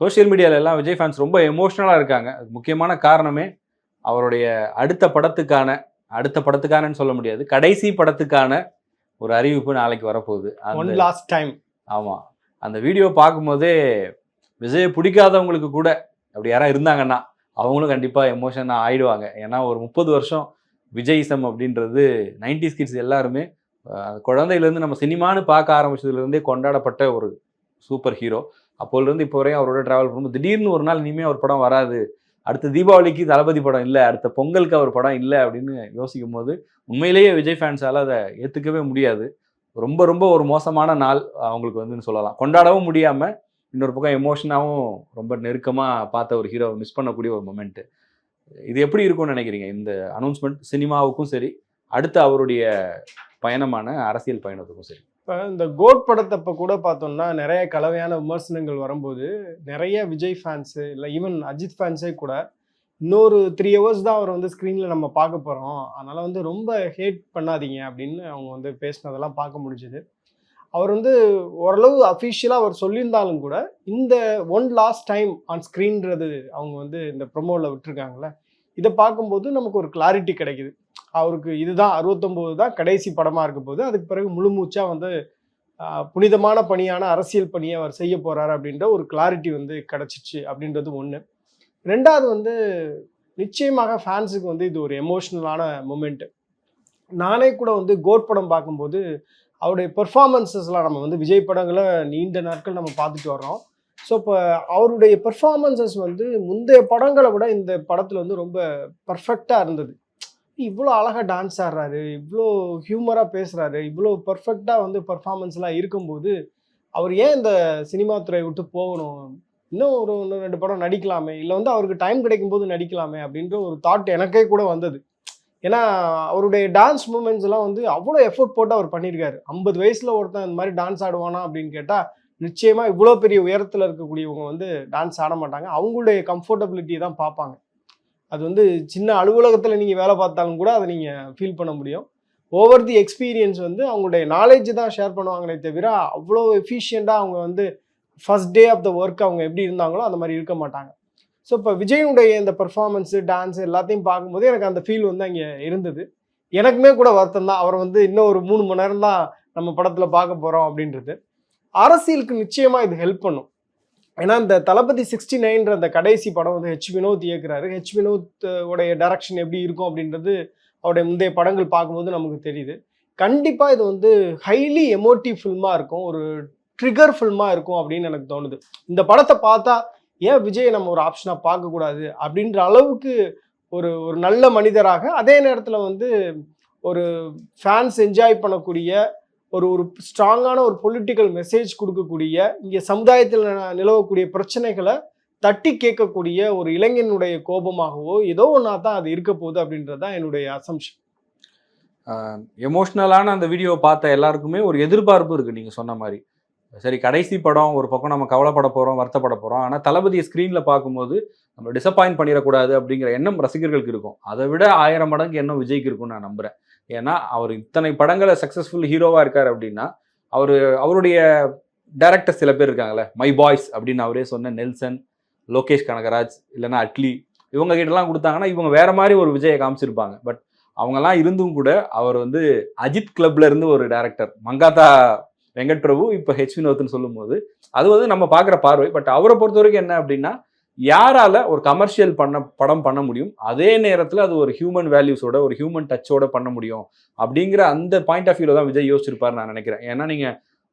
Social மீடியால எல்லாம் Vijay fans ரொம்ப எமோஷ்னலாக இருக்காங்க. அதுக்கு முக்கியமான காரணமே அவருடைய அடுத்த படத்துக்கான அடுத்த படத்துக்கானன்னு சொல்ல முடியாது. கடைசி படத்துக்கான ஒரு அறிவிப்பு நாளைக்கு வரப்போகுது. ஒன் அந்த லாஸ்ட் டைம் ஆமாம் அந்த வீடியோ பார்க்கும்போதே விஜயை பிடிக்காதவங்களுக்கு கூட அப்படி யாராவது இருந்தாங்கன்னா அவங்களும் கண்டிப்பாக எமோஷனாக ஆயிடுவாங்க. ஏன்னா ஒரு முப்பது வருஷம் விஜயிசம் அப்படின்றது 90s கிட்ஸ் எல்லாருமே குழந்தையிலேருந்து நம்ம சினிமான்னு பார்க்க ஆரம்பிச்சதுலேருந்தே கொண்டாடப்பட்ட ஒரு சூப்பர் ஹீரோ அப்போலேருந்து இப்போ வரையும் அவரோட ட்ராவல் பண்ணும்போது திடீர்னு ஒரு நாள் இனிமேல் அவர் படம் வராது. அடுத்த தீபாவளிக்கு தளபதி படம் இல்லை அடுத்த பொங்கலுக்கு அவர் படம் இல்லை அப்படின்னு யோசிக்கும் போது உண்மையிலேயே விஜய் ஃபேன்ஸால் அதை ஏற்றுக்கவே முடியாது. ரொம்ப ரொம்ப ஒரு மோசமான நாள் அவங்களுக்கு வந்துன்னு சொல்லலாம். கொண்டாடவும் முடியாமல் இன்னொரு பக்கம் எமோஷனாகவும் ரொம்ப நெருக்கமாக பார்த்த ஒரு ஹீரோவை மிஸ் பண்ணக்கூடிய ஒரு மொமெண்ட்டு இது எப்படி இருக்கும்னு நினைக்கிறீங்க? இந்த அனௌன்ஸ்மெண்ட் சினிமாவுக்கும் சரி அடுத்த அவருடைய பயணமான அரசியல் பயணத்துக்கும் சரி. இப்போ இந்த கோட் படத்தப்ப கூட பார்த்தோம்னா நிறைய கலவையான விமர்சனங்கள் வரும்போது நிறைய விஜய் ஃபேன்ஸு இல்லை ஈவன் அஜித் ஃபேன்ஸே கூட இன்னொரு த்ரீ ஹவர்ஸ் தான் அவர் வந்து ஸ்க்ரீனில் நம்ம பார்க்க போகிறோம் அதனால் வந்து ரொம்ப ஹேட் பண்ணாதீங்க அப்படின்னு அவங்க வந்து பேசினதெல்லாம் பார்க்க முடிஞ்சுது. அவர் வந்து ஓரளவு அஃபிஷியலாக அவர் சொல்லியிருந்தாலும் கூட இந்த ஒன் லாஸ்ட் டைம் ஆன் ஸ்க்ரீன்றது அவங்க வந்து இந்த ப்ரொமோவில் விட்டுருக்காங்களே இதை பார்க்கும்போது நமக்கு ஒரு கிளாரிட்டி கிடைக்குது. அவருக்கு இதுதான் அறுபத்தொம்போது தான் கடைசி படமாக இருக்க போது அதுக்கு பிறகு முழு மூச்சாக வந்து புனிதமான பணியான அரசியல் பணியை அவர் செய்ய போகிறார் அப்படின்ற ஒரு கிளாரிட்டி வந்து கிடச்சிச்சு அப்படின்றது ஒன்று ரெண்டாவது வந்து நிச்சயமாக ஃபேன்ஸுக்கு வந்து இது ஒரு எமோஷ்னலான மூமெண்ட்டு நானே கூட வந்து கோட் படம் பார்க்கும்போது அவருடைய பெர்ஃபார்மன்ஸஸ்லாம் நம்ம வந்து விஜய் படங்களை நீண்ட நாட்கள் நம்ம பார்த்துட்டு வர்றோம். ஸோ இப்போ அவருடைய பெர்ஃபார்மன்ஸஸ் வந்து முந்தைய படங்களை விட இந்த படத்தில் வந்து ரொம்ப பர்ஃபெக்டாக இருந்தது. இவ்வளோ அழகாக டான்ஸ் ஆடுறாரு இவ்வளோ ஹியூமராக பேசுகிறாரு இவ்வளோ பர்ஃபெக்டாக வந்து பர்ஃபார்மன்ஸ்லாம் இருக்கும்போது அவர் ஏன் இந்த சினிமா துறை விட்டு போகணும்? இன்னும் ஒரு ஒன்று ரெண்டு படம் நடிக்கலாமே இல்லை வந்து அவருக்கு டைம் கிடைக்கும்போது நடிக்கலாமே அப்படின்ற ஒரு தாட் எனக்கே கூட வந்தது. ஏன்னா அவருடைய டான்ஸ் மூமெண்ட்ஸ் எல்லாம் வந்து அவ்வளோ எஃபோர்ட் போட்டு அவர் பண்ணியிருக்காரு. ஐம்பது வயசில் ஒருத்தன் இந்த மாதிரி டான்ஸ் ஆடுவானா அப்படின்னு கேட்டால் நிச்சயமாக இவ்வளோ பெரிய உயரத்தில் இருக்கக்கூடியவங்க வந்து டான்ஸ் ஆட மாட்டாங்க. அவங்களுடைய கம்ஃபர்டபிலிட்டியை தான் பார்ப்பாங்க. அது வந்து சின்ன அலுவலகத்தில் நீங்கள் வேலை பார்த்தாலும் கூட அதை நீங்கள் ஃபீல் பண்ண முடியும். ஓவர் தி எக்ஸ்பீரியன்ஸ் வந்து அவங்களுடைய நாலேஜ் தான் ஷேர் பண்ணுவாங்களே தவிர அவ்வளோ எஃபிஷியண்ட்டாக அவங்க வந்து first day of the work அவங்க எப்படி இருந்தாங்களோ அந்த மாதிரி இருக்க மாட்டாங்க. ஸோ இப்போ விஜயனுடைய இந்த பெர்ஃபார்மன்ஸு டான்ஸ் எல்லாத்தையும் பார்க்கும்போது எனக்கு அந்த ஃபீல் வந்து அங்கே இருந்தது. எனக்குமே கூட வருத்தம் தான். அவரை வந்து இன்னும் ஒரு மூணு மணி நேரம் தான் நம்ம படத்தில் பார்க்க போகிறோம் அப்படின்றது. அரசியலுக்கு நிச்சயமாக இது ஹெல்ப் பண்ணும். ஏன்னா இந்த தளபதி சிக்ஸ்டி நைன்ற அந்த கடைசி படம் வந்து ஹெச் வினோத் இயக்குறாரு. ஹெச் வினோத் உடைய டைரக்ஷன் எப்படி இருக்கும் அப்படின்றது அவருடைய முந்தைய படங்கள் பார்க்கும்போது நமக்கு தெரியுது. கண்டிப்பாக இது வந்து ஹைலி எமோட்டிவ் ஃபில்மாக இருக்கும். ஒரு ட்ரிகர் ஃபில்மாக இருக்கும் அப்படின்னு எனக்கு தோணுது. இந்த படத்தை பார்த்தா ஏன் விஜயை நம்ம ஒரு ஆப்ஷனாக பார்க்கக்கூடாது அப்படின்ற அளவுக்கு ஒரு ஒரு நல்ல மனிதராக அதே நேரத்தில் வந்து ஒரு ஃபேன்ஸ் என்ஜாய் பண்ணக்கூடிய ஒரு ஒரு ஸ்ட்ராங்கான ஒரு பொலிட்டிக்கல் மெசேஜ் கொடுக்கக்கூடிய இங்கே சமுதாயத்தில் ந- நிலவக்கூடிய பிரச்சனைகளை தட்டி கேட்கக்கூடிய ஒரு இளைஞனுடைய கோபமாகவோ ஏதோ ஒன்றா தான் அது இருக்க போகுது அப்படின்றது தான் என்னுடைய அசம்ஷன் எமோஷ்னலான அந்த வீடியோவை பார்த்த எல்லாருக்குமே ஒரு எதிர்பார்ப்பு இருக்குது நீங்கள் சொன்ன மாதிரி. சரி கடைசி படம் ஒரு பக்கம் நம்ம கவலைப்பட போகிறோம் வருத்தப்பட போகிறோம் ஆனால் தளபதியை ஸ்க்ரீனில் பார்க்கும்போது நம்ம டிசப்பாயின்ட் பண்ணிடக்கூடாது அப்படிங்கிற எண்ணம் ரசிகர்களுக்கு இருக்கும். அதை விட ஆயிரம் மடங்கு எண்ணம் விஜய்க்கு இருக்கும்னு நான் நம்புகிறேன் ஏன்னா அவர் இத்தனை படங்களை சக்ஸஸ்ஃபுல் ஹீரோவாக இருக்கார் அப்படின்னா அவர் அவருடைய டேரக்டர் சில பேர் இருக்காங்கல்ல மை பாய்ஸ் அப்படின்னு அவரே சொன்ன நெல்சன் லோகேஷ் கனகராஜ் இல்லைன்னா அட்லி இவங்க கிட்டலாம் கொடுத்தாங்கன்னா இவங்க வேற மாதிரி ஒரு விஜயை காமிச்சிருப்பாங்க. பட் அவங்கெல்லாம் இருந்தும் கூட அவர் வந்து அஜித் கிளப்ல இருந்து ஒரு டேரக்டர் மங்காத்தா வெங்கட் பிரபு இப்போ ஹெச் வினோத்னு சொல்லும்போது அது வந்து நம்ம பார்க்குற பார்வை. பட் அவரை பொறுத்த வரைக்கும் என்ன அப்படின்னா யாரால ஒரு கமர்ஷியல் பண்ண படம் பண்ண முடியும் அதே நேரத்தில் அது ஒரு ஹியூமன் வேல்யூஸோட ஒரு ஹியூமன் டச்சோட பண்ண முடியும் அப்படிங்கிற அந்த பாயிண்ட் ஆஃப் வியூல தான் விஜய் யோசிச்சிருப்பார் நான் நினைக்கிறேன். ஏன்னா நீங்க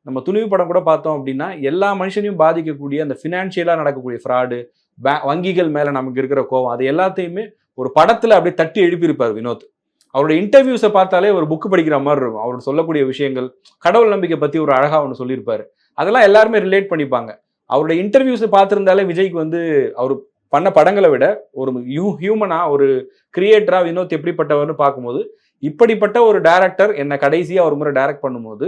நம்ம துணிவு படம் கூட பார்த்தோம் அப்படின்னா எல்லா மனுஷனையும் பாதிக்கக்கூடிய அந்த ஃபினான்ஷியலாக நடக்கக்கூடிய ஃப்ராடு வங்கிகள் மேலே நமக்கு இருக்கிற கோவம் அது எல்லாத்தையுமே ஒரு படத்தில் அப்படியே தட்டி எழுப்பியிருப்பார் வினோத். அவருடைய இன்டர்வியூஸை பார்த்தாலே ஒரு புக்கு படிக்கிற மாதிரி இருக்கும். அவர் சொல்லக்கூடிய விஷயங்கள் கடவுள் நம்பிக்கை பற்றி ஒரு அழகாக ஒன்று சொல்லியிருப்பார். அதெல்லாம் எல்லாருமே ரிலேட் பண்ணிப்பாங்க. அவருடைய இன்டர்வியூஸை பார்த்துருந்தாலே விஜய்க்கு வந்து அவர் பண்ண படங்களை விட ஒரு ஹியூ ஹியூமனா ஒரு கிரியேட்டரா வினோத் எப்படிப்பட்டவர்னு பார்க்கும்போது இப்படிப்பட்ட ஒரு டேரக்டர் என்னை கடைசியாக ஒரு முறை டைரக்ட் பண்ணும்போது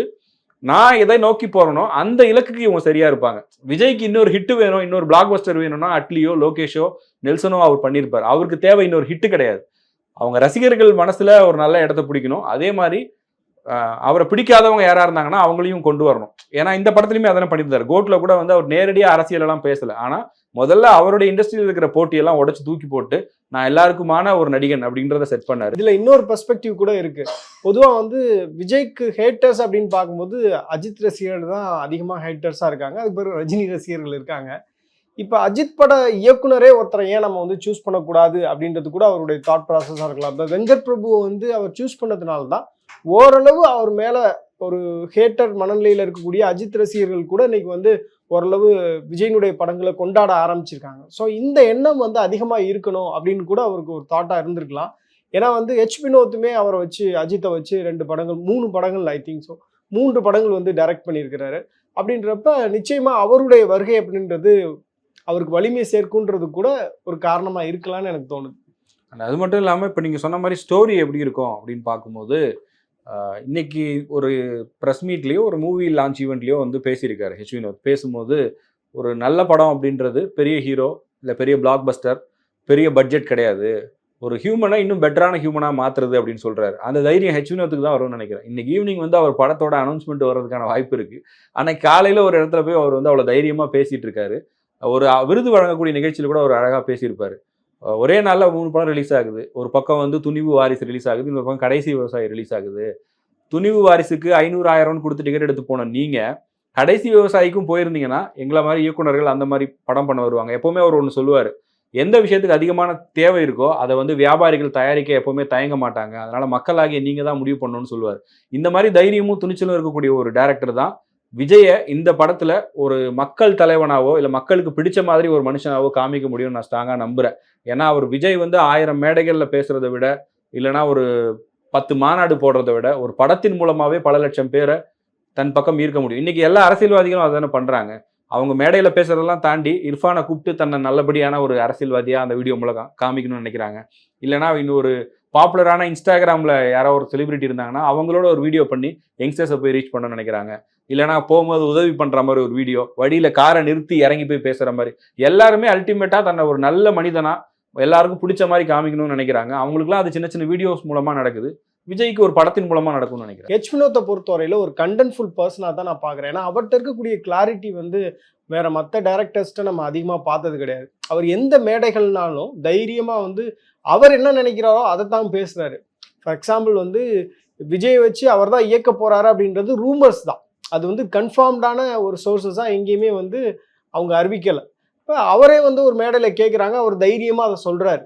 நான் எதை நோக்கி போறேனோ அந்த இலக்குக்கு இவங்க சரியா இருப்பாங்க. விஜய்க்கு இன்னொரு ஹிட் வேணும் இன்னொரு பிளாக் பஸ்டர் வேணும்னா அட்லியோ லோகேஷோ நெல்சனோ அவர் பண்ணியிருப்பார். அவருக்கு தேவை இன்னொரு ஹிட்டு கிடையாது. அவங்க ரசிகர்கள் மனசுல ஒரு நல்ல இடத்த பிடிக்கணும். அதே மாதிரி அவரை பிடிக்காதவங்க யாராக இருந்தாங்கன்னா அவங்களையும் கொண்டு வரணும். ஏன்னா இந்த படத்துலையுமே அதெல்லாம் பண்ணியிருந்தார். கோட்டில் கூட வந்து அவர் நேரடியாக அரசியலெல்லாம் பேசலை. ஆனால் முதல்ல அவருடைய இண்டஸ்ட்ரியில் இருக்கிற போட்டியெல்லாம் உடச்சு தூக்கி போட்டு நான் எல்லாருக்குமான ஒரு நடிகன் அப்படின்றத செட் பண்ணார். இதில் இன்னொரு பெர்ஸ்பெக்டிவ் கூட இருக்கு. பொதுவாக வந்து விஜய்க்கு ஹேட்டர்ஸ் அப்படின்னு பார்க்கும்போது அஜித் ரசிகர்கள் தான் அதிகமாக ஹேட்டர்ஸாக இருக்காங்க. அதுக்கு பிறகு ரஜினி ரசிகர்கள் இருக்காங்க. இப்போ அஜித் பட இயக்குனரே ஒருத்தரை ஏன் நம்ம வந்து சூஸ் பண்ணக்கூடாது அப்படின்றது கூட அவருடைய தாட் ப்ராசஸாக இருக்கலாம். இப்போ வெங்கட் பிரபு வந்து அவர் சூஸ் பண்ணதுனால தான் ஓரளவு அவர் மேலே ஒரு ஹேட்டர் மனநிலையில் இருக்கக்கூடிய அஜித் ரசிகர்கள் கூட இன்னைக்கு வந்து ஓரளவு விஜயனுடைய படங்களை கொண்டாட ஆரம்பிச்சிருக்காங்க. ஸோ இந்த எண்ணம் வந்து அதிகமாக இருக்கணும் அப்படின்னு கூட அவருக்கு ஒரு தாட்டாக இருந்திருக்கலாம். ஏன்னா வந்து ஹெச் வினோத்துமே அவரை வச்சு அஜித்தை வச்சு ரெண்டு படங்கள் மூணு படங்கள் ஐ திங்க் ஸோ மூன்று படங்கள் வந்து டைரக்ட் பண்ணியிருக்கிறாரு. அப்படின்றப்ப நிச்சயமாக அவருடைய வருகை அப்படின்றது அவருக்கு வலிமை சேர்க்குன்றது கூட ஒரு காரணமாக இருக்கலாம்னு எனக்கு தோணுது. அது மட்டும் இல்லாமல் இப்போ நீங்கள் சொன்ன மாதிரி ஸ்டோரி எப்படி இருக்கும் அப்படின்னு பார்க்கும்போது இன்னைக்கு ஒரு ப்ரெஸ் மீட்லேயோ ஒரு மூவி லான்ச் ஈவெண்ட்லேயோ வந்து பேசியிருக்காரு ஹெச் வினோத். பேசும்போது ஒரு நல்ல படம் அப்படின்றது பெரிய ஹீரோ இல்லை பெரிய பிளாக் பஸ்டர் பெரிய பட்ஜெட் கிடையாது. ஒரு ஹியூமனை இன்னும் பெட்டரான ஹியூமனாக மாற்றுறது அப்படின்னு சொல்கிறாரு அந்த தைரியம் ஹெச் வினோத்துக்கு தான் வரும்னு நினைக்கிறேன். இன்றைக்கி ஈவினிங் வந்து அவர் படத்தோட அனௌன்ஸ்மெண்ட் வர்றதுக்கான வாய்ப்பு இருக்குது அன்னைக்கு காலையில் ஒரு இடத்துல போய் அவர் வந்து அவ்வளோ தைரியமாக பேசிகிட்டு இருக்காரு. ஒரு விருது வழங்கக்கூடிய நிகழ்ச்சியில் கூட அவர் அழகாக பேசியிருப்பார். ஒரே நாளில் மூணு படம் ரிலீஸ் ஆகுது. ஒரு பக்கம் வந்து துணிவு வாரிசு ரிலீஸ் ஆகுது இன்னொரு பக்கம் கடைசி விவசாயி ரிலீஸ் ஆகுது. துணிவு வாரிசுக்கு ஐநூறு ஆயிரம்னு கொடுத்து டிக்கெட் எடுத்து போன நீங்கள் கடைசி விவசாயிக்கும் போயிருந்தீங்கன்னா எங்களை மாதிரி இயக்குனர்கள் அந்த மாதிரி படம் பண்ண வருவாங்க. எப்போவுமே அவர் ஒன்று சொல்லுவார். எந்த விஷயத்துக்கு அதிகமான தேவை இருக்கோ அதை வந்து வியாபாரிகள் தயாரிக்க எப்போவுமே தயங்க மாட்டாங்க. அதனால் மக்களாகிய நீங்கள் தான் முடிவு பண்ணணும்னு சொல்லுவார். இந்த மாதிரி தைரியமும் துணிச்சலும் இருக்கக்கூடிய ஒரு டேரக்டர் தான். விஜயை இந்த படத்தில் ஒரு மக்கள் தலைவனாவோ இல்லை மக்களுக்கு பிடிச்ச மாதிரி ஒரு மனுஷனாவோ காமிக்க முடியும்னு நான் ஸ்ட்ராங்காக நம்புறேன். ஏன்னா அவர் விஜய் வந்து ஆயிரம் மேடைகளில் பேசுகிறத விட இல்லைன்னா ஒரு பத்து மாநாடு போடுறத விட ஒரு படத்தின் மூலமாகவே பல லட்சம் பேரை தன் பக்கம் ஈர்க்க முடியும். இன்றைக்கி எல்லா அரசியல்வாதிகளும் அதானே பண்ணுறாங்க அவங்க மேடையில் பேசுறதெல்லாம் தாண்டி இர்ஃபானை கூப்பிட்டு தன்னை நல்லபடியான ஒரு அரசியல்வாதியாக அந்த வீடியோ மூலம் காமிக்கணும்னு நினைக்கிறாங்க. இல்லைனா இன்னொரு பாப்புலரான இன்ஸ்டாகிராமில் யாரோ ஒரு செலிபிரிட்டி இருந்தாங்கன்னா அவங்களோட ஒரு வீடியோ பண்ணி யங்ஸ்டர்ஸை போய் ரீச் பண்ணணும்னு நினைக்கிறாங்க. இல்லைனா போகும்போது உதவி பண்ணுற மாதிரி ஒரு வீடியோ வழியில் காரை நிறுத்தி இறங்கி போய் பேசுகிற மாதிரி. எல்லாருமே அல்டிமேட்டாக தன்னை ஒரு நல்ல மனிதனாக எல்லாருக்கும் பிடிச்ச மாதிரி காமிக்கணும்னு நினைக்கிறாங்க. அவங்களுக்குலாம் அது சின்ன சின்ன வீடியோஸ் மூலமாக நடக்குது. விஜய்க்கு ஒரு படத்தின் மூலமாக நடக்கும்னு நினைக்கிறேன். ஹெச் வினோத்தை பொறுத்தவரையில ஒரு கண்டென்ட்ஃபுல் பர்சனாக தான் நான் பார்க்குறேன். ஏன்னா அவர்கிட்ட இருக்கக்கூடிய கிளாரிட்டி வந்து வேற மற்ற டேரக்டர்ஸ்ட்ட நம்ம அதிகமாக பார்த்தது கிடையாது. அவர் எந்த மேடைகள்னாலும் தைரியமாக வந்து அவர் என்ன நினைக்கிறாரோ அதை தான் பேசுறாரு. ஃபார் எக்ஸாம்பிள் வந்து விஜய் வச்சு அவர் தான் இயக்க போறாரு அப்படின்றது ரூமர்ஸ் தான். அது வந்து கன்ஃபார்ம்டான ஒரு சோர்ஸஸாக எங்கேயுமே வந்து அவங்க அறிவிக்கலை. இப்போ அவரே வந்து ஒரு மேடையில் கேட்குறாங்க அவர் தைரியமாக அதை சொல்கிறாரு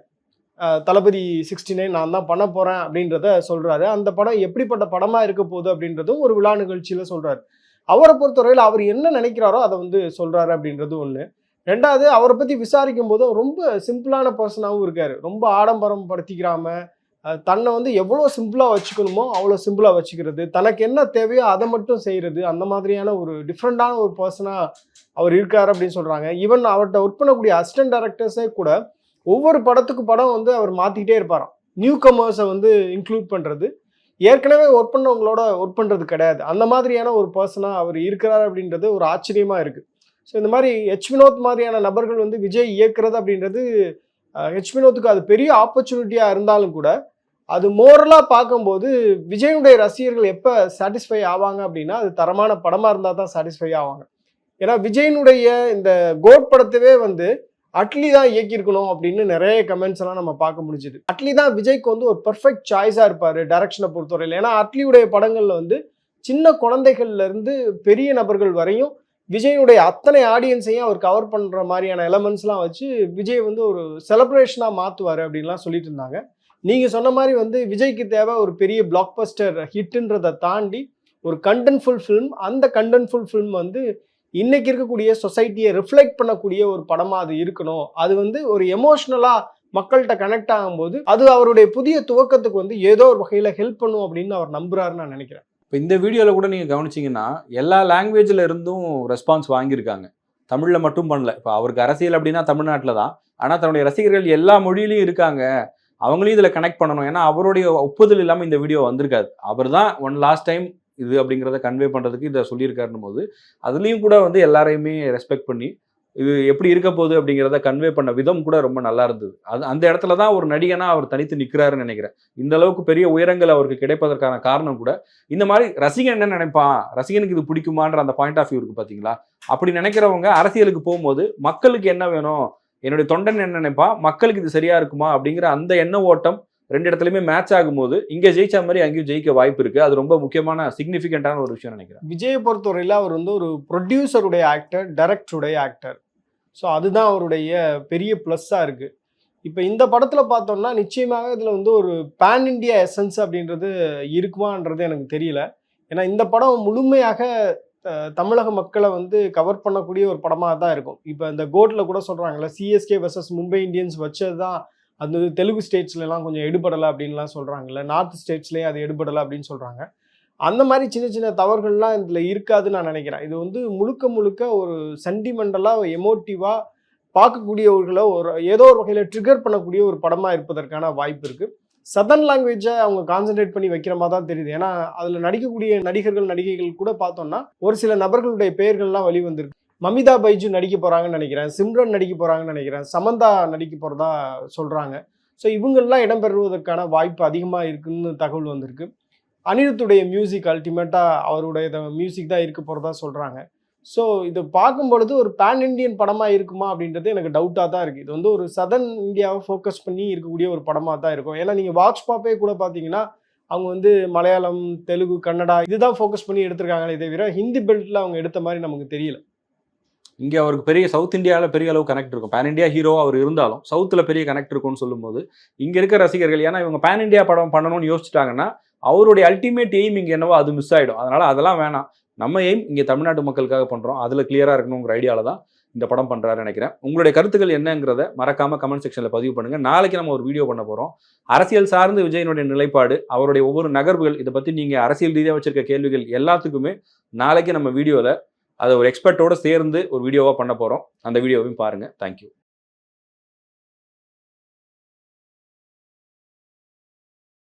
தளபதி சிக்ஸ்டி நைன் நான் தான் பண்ண போகிறேன் அப்படின்றத சொல்கிறாரு அந்த படம் எப்படிப்பட்ட படமாக இருக்க போகுது அப்படின்றதும் ஒரு விழா நிகழ்ச்சியில் சொல்கிறாரு அவரை பொறுத்தவரையில் அவர் என்ன நினைக்கிறாரோ அதை வந்து சொல்கிறாரு அப்படின்றது ஒன்று ரெண்டாவது அவரை பற்றி விசாரிக்கும் போதும் ரொம்ப சிம்பிளான பர்சனாகவும் இருக்கார். ரொம்ப ஆடம்பரம் படுத்திக்கிறாமல் தன்னை வந்து எவ்வளோ சிம்பிளாக வச்சுக்கணுமோ அவ்வளோ சிம்பிளாக வச்சுக்கிறது. தனக்கு என்ன தேவையோ அதை மட்டும் செய்கிறது அந்த மாதிரியான ஒரு டிஃப்ரெண்ட்டான ஒரு பர்சனாக அவர் இருக்கார் அப்படின்னு சொல்கிறாங்க ஈவன் அவர்கிட்ட ஒர்க் பண்ணக்கூடிய அசிஸ்டன்ட் டேரக்டர்ஸே கூட ஒவ்வொரு படத்துக்கு படம் வந்து அவர் மாற்றிக்கிட்டே இருப்பாராம். நியூ கமர்ஸை வந்து இன்க்ளூட் பண்ணுறது ஏற்கனவே ஒர்க் பண்ணவங்களோட ஒர்க் பண்ணுறது கிடையாது. அந்த மாதிரியான ஒரு பர்சனாக அவர் இருக்கிறார் அப்படின்றது ஒரு ஆச்சரியமாக இருக்குது ஸோ இந்த மாதிரி ஹெச் வினோத் மாதிரியான நபர்கள் வந்து விஜய் இயக்கிறது அப்படின்றது ஹெச் வினோத்துக்கு அது பெரிய ஆப்பர்ச்சுனிட்டியாக இருந்தாலும் கூட அது மோரலாக பார்க்கும்போது விஜயனுடைய ரசிகர்கள் எப்போ சாட்டிஸ்ஃபை ஆவாங்க அப்படின்னா அது தரமான படமாக இருந்தால் தான் சாட்டிஸ்ஃபை ஆவாங்க. ஏன்னா விஜயனுடைய இந்த கோட் படத்தவே வந்து அட்லி தான் இயக்கியிருக்கணும் அப்படின்னு நிறைய கமெண்ட்ஸ் எல்லாம் நம்ம பார்க்க முடிஞ்சுது. அட்லி தான் விஜய்க்கு வந்து ஒரு பர்ஃபெக்ட் சாய்ஸாக இருப்பார் டைரக்ஷனை பொறுத்தவரையில். ஏன்னா அட்லியுடைய படங்களில் வந்து சின்ன குழந்தைகள்லேருந்து பெரிய நபர்கள் வரையும் விஜயனுடைய அத்தனை ஆடியன்ஸையும் அவர் கவர் பண்ணுற மாதிரியான எலமெண்ட்ஸ்லாம் வச்சு விஜய் வந்து ஒரு செலப்ரேஷனாக மாற்றுவார் அப்படின்லாம் சொல்லிட்டு இருந்தாங்க. நீங்கள் சொன்ன மாதிரி வந்து விஜய்க்கு தேவை ஒரு பெரிய பிளாக் பஸ்டர் ஹிட்டுன்றதை தாண்டி ஒரு கண்டென்ட்ஃபுல் ஃபிலிம் அந்த கண்டென்ட்ஃபுல் ஃபிலிம் வந்து இன்னைக்கு இருக்கக்கூடிய சொசைட்டியை ரிஃப்ளெக்ட் பண்ணக்கூடிய ஒரு படமாக அது இருக்கணும். அது வந்து ஒரு எமோஷ்னலாக மக்கள்கிட்ட கனெக்ட் ஆகும்போது அது அவருடைய புதிய துவக்கத்துக்கு வந்து ஏதோ ஒரு வகையில் ஹெல்ப் பண்ணும் அப்படின்னு அவர் நம்புறாருன்னு நான் நினைக்கிறேன். இப்போ இந்த வீடியோவில் கூட நீங்கள் கவனிச்சிங்கன்னா எல்லா லாங்குவேஜில் இருந்தும் ரெஸ்பான்ஸ் வாங்கியிருக்காங்க. தமிழில் மட்டும் பண்ணல. இப்போ அவருக்கு அரசியல் அப்படின்னா தமிழ்நாட்டில் தான். ஆனால் தன்னுடைய ரசிகர்கள் எல்லா மொழியிலையும் இருக்காங்க. அவங்களையும் இதில் கனெக்ட் பண்ணணும். ஏன்னா அவருடைய ஒப்புதல் இல்லாமல் இந்த வீடியோ வந்திருக்காது. அவர் தான் ஒன் லாஸ்ட் டைம் இது அப்படிங்கிறத கன்வே பண்ணுறதுக்கு இதை சொல்லியிருக்காருன்னு போது அதுலேயும் கூட வந்து எல்லாரையுமே ரெஸ்பெக்ட் பண்ணி இது எப்படி இருக்க போகுது அப்படிங்கிறத கன்வே பண்ண விதம் கூட ரொம்ப நல்லா இருந்தது. அது அந்த இடத்துல தான் ஒரு நடிகனா அவர் தனித்து நிற்கிறாருன்னு நினைக்கிறேன். இந்த அளவுக்கு பெரிய உயரங்கள் அவருக்கு கிடைப்பதற்கான காரணம் கூட இந்த மாதிரி ரசிகன் என்ன நினைப்பான்? ரசிகனுக்கு இது பிடிக்குமான்ற அந்த பாயிண்ட் ஆஃப் வியூ இருக்கு பார்த்தீங்களா அப்படி நினைக்கிறவங்க அரசியலுக்கு போகும்போது மக்களுக்கு என்ன வேணும்? என்னுடைய தொண்டன் என்ன நினைப்பான்? மக்களுக்கு இது சரியா இருக்குமா? அப்படிங்கிற அந்த எண்ண ஓட்டம் ரெண்டு இடத்துலையுமே மேட்ச் ஆகும்போது இங்கே ஜெயிச்ச மாதிரி அங்கேயும் ஜெயிக்க வாய்ப்பு இருக்குது அது ரொம்ப முக்கியமான சிக்னிஃபிகண்ட்டான ஒரு விஷயம் நினைக்கிறேன். விஜயை பொறுத்தவரையில் அவர் வந்து ஒரு ப்ரொடியூசருடைய ஆக்டர் டைரக்டருடைய ஆக்டர் ஸோ அதுதான் அவருடைய பெரிய ப்ளஸ்ஸாக இருக்குது இப்போ இந்த படத்தில் பார்த்தோம்னா நிச்சயமாக இதில் வந்து ஒரு பேன் இண்டியா எசன்ஸ் அப்படின்றது இருக்குமான்றது எனக்கு தெரியல. ஏன்னா இந்த படம் முழுமையாக தமிழக மக்களை வந்து கவர் பண்ணக்கூடிய ஒரு படமாக தான் இருக்கும். இப்போ இந்த கோட்டில் கூட சொல்கிறாங்கல்ல சிஎஸ்கே வர்சஸ் மும்பை இந்தியன்ஸ் வச்சது தான் அது தெலுங்கு ஸ்டேட்ஸ்லாம் கொஞ்சம் எடுபடலை அப்படின்லாம் சொல்கிறாங்கல்ல நார்த் ஸ்டேட்ஸ்லேயே அது எடுபடலை அப்படின்னு சொல்கிறாங்க அந்த மாதிரி சின்ன சின்ன தவறுகள்லாம் இதில் இருக்காதுன்னு நான் நினைக்கிறேன். இது வந்து முழுக்க முழுக்க ஒரு சென்டிமெண்டலாக எமோட்டிவாக பார்க்கக்கூடியவர்களை ஒரு ஏதோ ஒரு வகையில் ட்ரிகர் பண்ணக்கூடிய ஒரு படமாக இருப்பதற்கான வாய்ப்பு இருக்குது சதன் லாங்குவேஜை அவங்க கான்சென்ட்ரேட் பண்ணி வைக்கிற மாதிரி தான் தெரியுது. ஏன்னா அதில் நடிக்கக்கூடிய நடிகர்கள் நடிகைகள் கூட பார்த்தோம்னா ஒரு சில நபர்களுடைய பெயர்கள்லாம் வழி வந்திருக்கு மமிதா பைஜு நடிக்க போகிறாங்கன்னு நினைக்கிறேன் சிம்ரன் நடிக்க போகிறாங்கன்னு நினைக்கிறேன் சமந்தா நடிக்க போகிறதா சொல்கிறாங்க ஸோ இவங்கெல்லாம் இடம்பெறுவதற்கான வாய்ப்பு அதிகமாக இருக்குன்னு தகவல் வந்திருக்கு. அனிருத்துடைய மியூசிக் அல்டிமேட்டாக அவருடைய மியூசிக் தான் இருக்க போகிறதா சொல்கிறாங்க ஸோ இது பார்க்கும் பொழுது ஒரு பேன் இண்டியன் படமாக இருக்குமா அப்படின்றது எனக்கு டவுட்டாக தான் இருக்குது இது வந்து ஒரு சதன் இந்தியாவை ஃபோக்கஸ் பண்ணி இருக்கக்கூடிய ஒரு படமாக தான் இருக்கும். ஏன்னா நீங்கள் வாட்ச் பாப்பே கூட பார்த்தீங்கன்னா அவங்க வந்து மலையாளம் தெலுங்கு கன்னடா இதுதான் ஃபோக்கஸ் பண்ணி எடுத்திருக்காங்களே தவிர ஹிந்தி பெல்ட்டில் அவங்க எடுத்த மாதிரி நமக்கு தெரியல. இங்கே அவருக்கு பெரிய சவுத் இந்தியாவில் பெரிய அளவு கனெக்ட் இருக்கும். பேன் இண்டியா ஹீரோ அவர் இருந்தாலும் சவுத்தில் பெரிய கனெக்ட் இருக்கும்னு சொல்லும்போது இங்கே இருக்க ரசிகர்கள் ஏன்னா இவங்க பேன் இண்டியா படம் பண்ணணும்னு யோசிச்சிட்டாங்கன்னா அவருடைய அல்டிமேட் எய்ம் இங்கே என்னவோ அது மிஸ் ஆயிடும். அதனால் அதெல்லாம் வேணாம். நம்ம எய்ம் இங்கே தமிழ்நாட்டு மக்களுக்காக பண்ணுறோம் அதில் கிளியராக இருக்கணுங்கிற ஐடியாவில் தான் இந்த படம் பண்ணுறாரு நினைக்கிறேன். உங்களுடைய கருத்துக்கள் என்னங்கிறத மறக்காமல் கமெண்ட் செக்ஷனில் பதிவு பண்ணுங்கள் நாளைக்கு நம்ம ஒரு வீடியோ பண்ண போகிறோம் அரசியல் சார்ந்து விஜயனுடைய நிலைப்பாடு அவருடைய ஒவ்வொரு நகர்வுகள் இதை பற்றி நீங்கள் அரசியல் ரீதியாக வச்சுருக்க கேள்விகள் எல்லாத்துக்குமே நாளைக்கு நம்ம வீடியோவில் அதை ஒரு எக்ஸ்பர்ட்டோடு சேர்ந்து ஒரு வீடியோவாக பண்ண போகிறோம் அந்த வீடியோவையும் பாருங்கள் தேங்க்யூ